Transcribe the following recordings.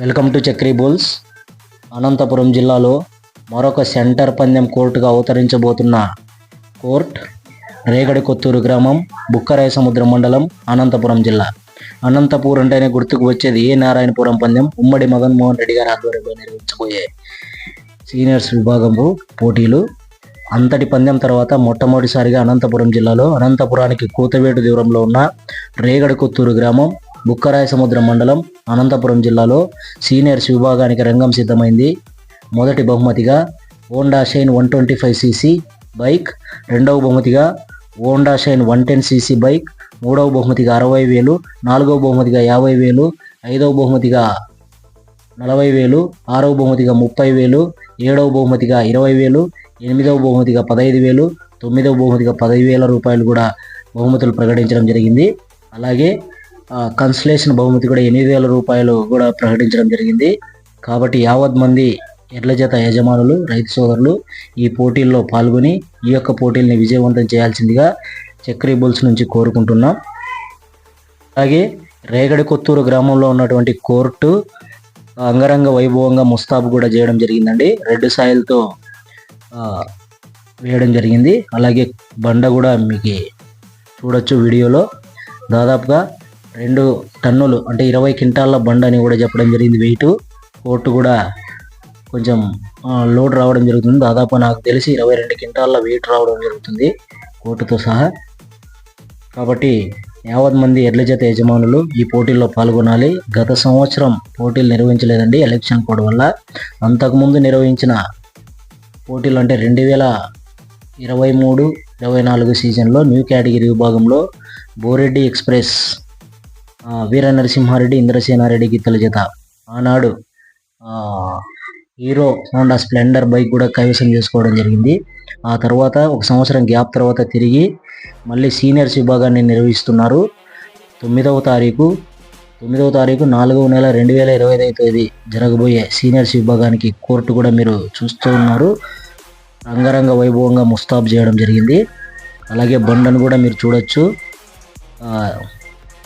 Welcome to Chakri bulls. Anantapuram జిల్లాలో మరొక centre పందెం కోర్టుగా అవతరించబోతున్న కోర్ట్ రేగడి కొత్తూరు గ్రామం బుక్కరాయ సముద్రం మండలం అనంతపురం జిల్లా. అనంతపూర్ అంటేనే గుర్తుకు వచ్చేది ఏ నారాయణపురం పందెం? ఉమ్మడి మదన్మోహన్ రెడ్డి గారి ఆధ్వర్యంలో నిర్వహించబోయే సీనియర్స్ విభాగంపు పోటీలు. అంతటి పందెం తర్వాత మొట్టమొదటిసారిగా అనంతపురం జిల్లాలో అనంతపురానికి కూతవేటు దూరంలో ఉన్న రేగడి కొత్తూరు గ్రామం బుక్కరాయ సముద్రం మండలం అనంతపురం జిల్లాలో సీనియర్స్ విభాగానికి రంగం సిద్ధమైంది. మొదటి బహుమతిగా Honda Shine one twenty five CC bike రెండవ బహుమతిగా Honda Shine one ten CC bike మూడవ బహుమతిగా అరవై వేలు నాలుగవ బహుమతిగా యాభై వేలు ఐదవ బహుమతిగా నలభై వేలు ఆరవ బహుమతిగా ముప్పై వేలు ఏడవ బహుమతిగా ఇరవై వేలు ఎనిమిదవ బహుమతిగా పదహైదు వేలు తొమ్మిదవ బహుమతిగా పదహైదు వేల రూపాయలు కూడా బహుమతులు ప్రకటించడం జరిగింది. అలాగే కన్సలేషన్ బహుమతి కూడా ఎనిమిది వేల రూపాయలు కూడా ప్రకటించడం జరిగింది. కాబట్టి యావత్ మంది ఎడ్ల జత యజమానులు రైతు సోదరులు ఈ పోటీల్లో పాల్గొని ఈ యొక్క పోటీల్ని విజయవంతం చేయాల్సిందిగా చక్రీ బుల్స్ నుంచి కోరుకుంటున్నాం. అలాగే రేగడి కొత్తూరు గ్రామంలో ఉన్నటువంటి కోర్టు అంగరంగ వైభవంగా ముస్తాబు కూడా చేయడం జరిగిందండి. రెడ్ సాయిల్తో వేయడం జరిగింది. అలాగే బండ కూడా మీకు చూడొచ్చు వీడియోలో. దాదాపుగా రెండు టన్నులు అంటే ఇరవై క్వింటాళ్ళ బండ అని కూడా చెప్పడం జరిగింది వెయిట్. కోర్టు కూడా కొంచెం లోడ్ రావడం జరుగుతుంది. దాదాపు నాకు తెలిసి ఇరవై రెండు క్వింటాళ్ళ వెయిట్ రావడం జరుగుతుంది కోర్టుతో సహా. కాబట్టి యావత్ మంది ఎడ్ల జత యజమానులు ఈ పోటీల్లో పాల్గొనాలి. గత సంవత్సరం పోటీలు నిర్వహించలేదండి ఎలక్షన్ కోడ్ వల్ల. అంతకుముందు నిర్వహించిన పోటీలు అంటే రెండు వేల ఇరవై మూడు ఇరవై నాలుగు సీజన్లో న్యూ కేటగిరీ విభాగంలో బోరెడ్డి ఎక్స్ప్రెస్ వీర నరసింహారెడ్డి ఇంద్రసేనారెడ్డి గీతల జత. ఆనాడు హీరో హోండా స్ప్లెండర్ బైక్ కూడా కైవసం చేసుకోవడం జరిగింది. ఆ తర్వాత ఒక సంవత్సరం గ్యాప్ తర్వాత తిరిగి మళ్ళీ సీనియర్స్ విభాగాన్ని నిర్వహిస్తున్నారు. తొమ్మిదవ తారీఖు తొమ్మిదవ తారీఖు నాలుగవ నెల రెండు వేల ఇరవై ఐదవ తేదీ జరగబోయే సీనియర్స్ విభాగానికి కోర్టు కూడా మీరు చూస్తూ ఉన్నారు. రంగరంగ వైభవంగా ముస్తాబ్ చేయడం జరిగింది. అలాగే బండను కూడా మీరు చూడొచ్చు.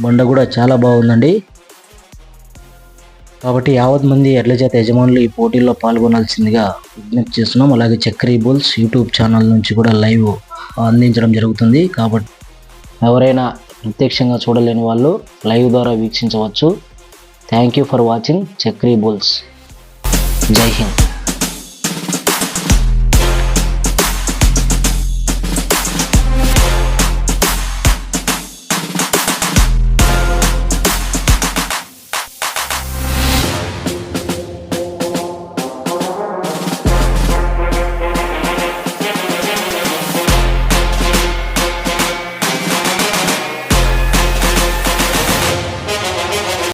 బండ కూడా చాలా బాగుందండి. కాబట్టి యావత్ మంది ఎడ్ల చేత యజమానులు ఈ పోటీల్లో పాల్గొనాల్సిందిగా విజ్ఞప్తి చేస్తున్నాం. అలాగే చక్రీ బుల్స్ యూట్యూబ్ ఛానల్ నుంచి కూడా లైవ్ అందించడం జరుగుతుంది. కాబట్టి ఎవరైనా ప్రత్యక్షంగా చూడలేని వాళ్ళు లైవ్ ద్వారా వీక్షించవచ్చు. Thank you for watching Chakri bulls. జై హింద్.